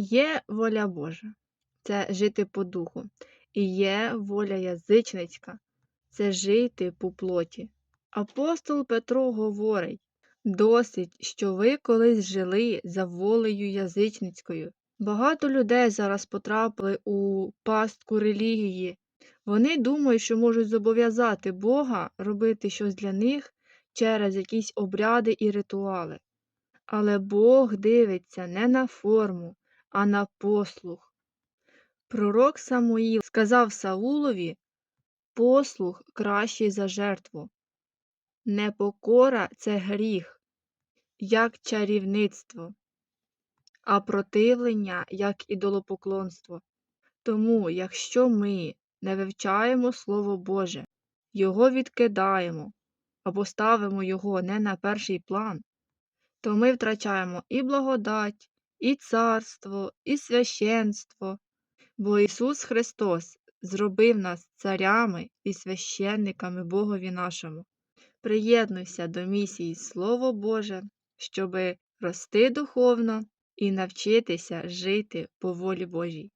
Є воля Божа це жити по духу, і є воля язичницька це жити по плоті. Апостол Петро говорить досить, що ви колись жили за волею язичницькою. Багато людей зараз потрапили у пастку релігії. Вони думають, що можуть зобов'язати Бога робити щось для них через якісь обряди і ритуали. Але Бог дивиться не на форму, а на послух. Пророк Самуїл сказав Саулові послух кращий за жертву. Непокора це гріх, як чарівництво, а противлення як ідолопоклонство. Тому, якщо ми не вивчаємо Слово Боже, його відкидаємо або ставимо його не на перший план, то ми втрачаємо і благодать, і царство, і священство, бо Ісус Христос зробив нас царями і священниками Богові нашому. Приєднуйся до місії Слово Боже, щоби рости духовно і навчитися жити по волі Божій.